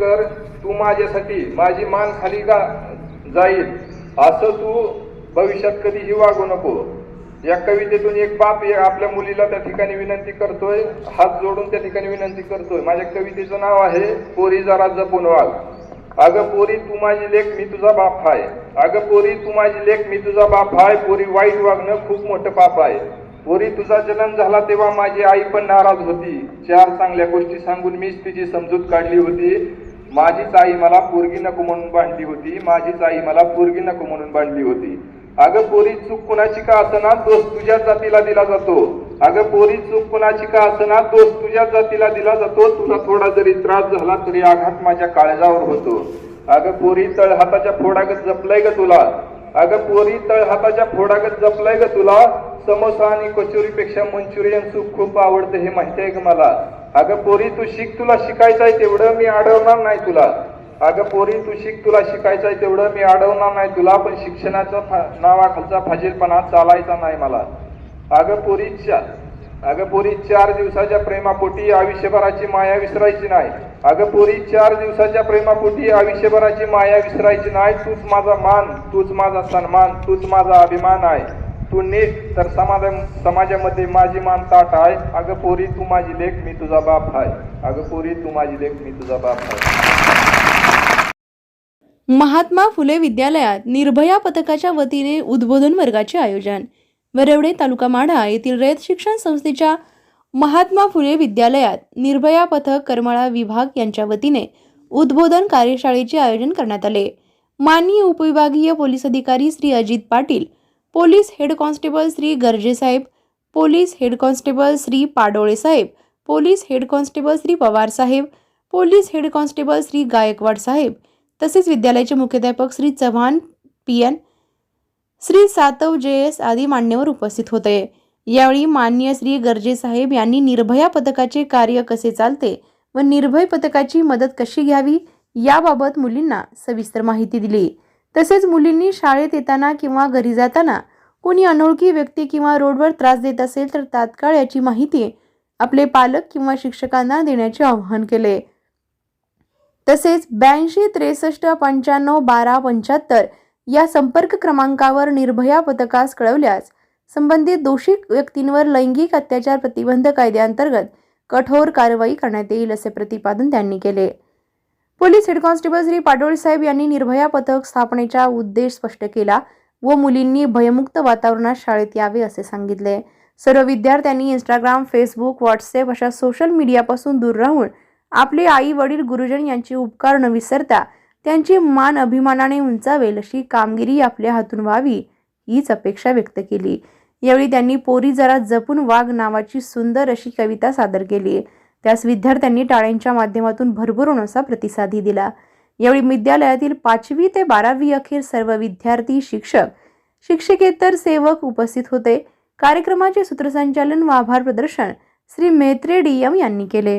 कर तू माझ्यासाठी माझी मान खाली का जाईल. असं तू भविष्यात कधीही वागू नको. या कवितेतून एक बाप आपल्या मुलीला त्या ठिकाणी विनंती करतोय. हात जोडून त्या ठिकाणी विनंती करतोय. माझ्या कवितेचं नाव आहे पोरी जरा जपून वाघ अगं पोरी तू माझी लेख मी तुझा बाप आहे अगं पोरी तू माझी लेख मी तुझा बाप आहे पोरी वाईट वागणं खूप मोठं पाप आहे. पोरी तुझा जन्म झाला तेव्हा माझी आई पण नाराज होती. चार चांगल्या गोष्टी सांगून मीच तिची समजूत काढली होती. माझीच आई मला पोरगी नको म्हणून बांधली होती. माझीच आई मला पोरगी नको म्हणून बांधली होती. अगं पोरी चूक कुणाची का असना दोष तुझ्या जातीला दिला जातो. अगं पोरी चूक कुणाची का असना दोष तुझ्या जातीला दिला जातो. तुला थोडा जरी त्रास झाला तरी आघात माझ्या काळजावर होतो. अगं पोरी तळ हाताच्या फोडागत जपलंय ग तुला. अगं पोरी तळ हाताच्या फोडागत जपलंय ग तुला. समोसा आणि कचोरीपेक्षा मंचुरियन सूप खूप आवडतं हे माहिती आहे का मला? अगं पोरी तू शिक तुला शिकायचं आहे तेवढं मी अडवणार नाही तुला. अगं पोरी तू शिक तुला शिकायचं आहे तेवढं मी अडवणार नाही तुला पण शिक्षणाचा फा- नावाखालचा फाजीरपणा चालायचा नाही मला. अगं पोरी अगं पोरी चार दिवसाच्या प्रेमापोटी आयुष्यभराची माया विसरायची नाही. अगं पोरी चार दिवसाच्या प्रेमापोटी आयुष्यभराची माया विसरायची नाही. तूच माझा मान तूच माझा सन्मान तूच माझा अभिमान आहे. तू तर समाजा समाजामध्ये माझी मान ताट आहे. अगं पोरी तू माझी लेख मी तुझा बाप आहे. अगं पोरी तू माझी लेख मी तुझा बाप आहे. महात्मा फुले विद्यालयात निर्भया पथकाच्या वतीने उद्बोधन वर्गाचे आयोजन. वरवडे तालुका माढा येथील रयत शिक्षण संस्थेच्या महात्मा फुले विद्यालयात निर्भया पथक करमाळा विभाग यांच्या वतीने उद्बोधन कार्यशाळेचे आयोजन करण्यात आले. माननीय उपविभागीय पोलीस अधिकारी Shri Ajit Patil police head constable Shri गर्जेसाहेब police head constable Shri Padole saheb police head constable Shri Pawar saheb police head constable Shri Gaikwad saheb तसेच विद्यालयाचे मुख्याध्यापक Shri Chavan P N Shri Satav J S आदी मान्यवर उपस्थित होते. यावेळी मान्य श्री गर्जे साहेब यांनी निर्भया पथकाचे कार्य कसे चालते व निर्भय पथकाची मदत कशी घ्यावी याबाबत मुलींना सविस्तर माहिती दिली. तसेच मुलींनी शाळेत येताना किंवा घरी जाताना कोणी अनोळखी व्यक्ती किंवा रोडवर त्रास देत असेल तर तात्काळ याची माहिती आपले पालक किंवा शिक्षकांना देण्याचे आवाहन केले. तसेच ब्याऐंशी त्रेसष्ट पंच्याण्णव बारा पंच्याहत्तर या संपर्क क्रमांकावर निर्भया पथकास कळवल्यास संबंधित दोषी व्यक्तींवर लैंगिक अत्याचार प्रतिबंध कायद्याअंतर्गत कठोर कारवाई करण्यात येईल असे प्रतिपादन त्यांनी केले. Police head constable Shri Patoli saheb यांनी निर्भया पथक स्थापनेचा उद्देश स्पष्ट केला व मुलींनी भयमुक्त वातावरणात शाळेत यावे असे सांगितले. सर्व विद्यार्थ्यांनी इंस्टाग्राम फेसबुक व्हॉट्सअप अशा सोशल मीडियापासून दूर राहून आपले आई वडील गुरुजन यांचे उपकार न विसरता त्यांची मान अभिमानाने उंचावेल अशी कामगिरी आपल्या हातून व्हावी हीच अपेक्षा व्यक्त केली. यावेळी त्यांनी पोरी जरा जपून वाघ नावाची सुंदर अशी कविता सादर केली. त्यास विद्यार्थ्यांनी टाळ्यांच्या माध्यमातून भरभरून असा प्रतिसादही दिला. यावेळी विद्यालयातील पाचवी ते बारावी अखेर सर्व विद्यार्थी शिक्षक शिक्षकेतर सेवक उपस्थित होते. कार्यक्रमाचे सूत्रसंचालन व आभार प्रदर्शन श्री मेत्रे डी एम यांनी केले.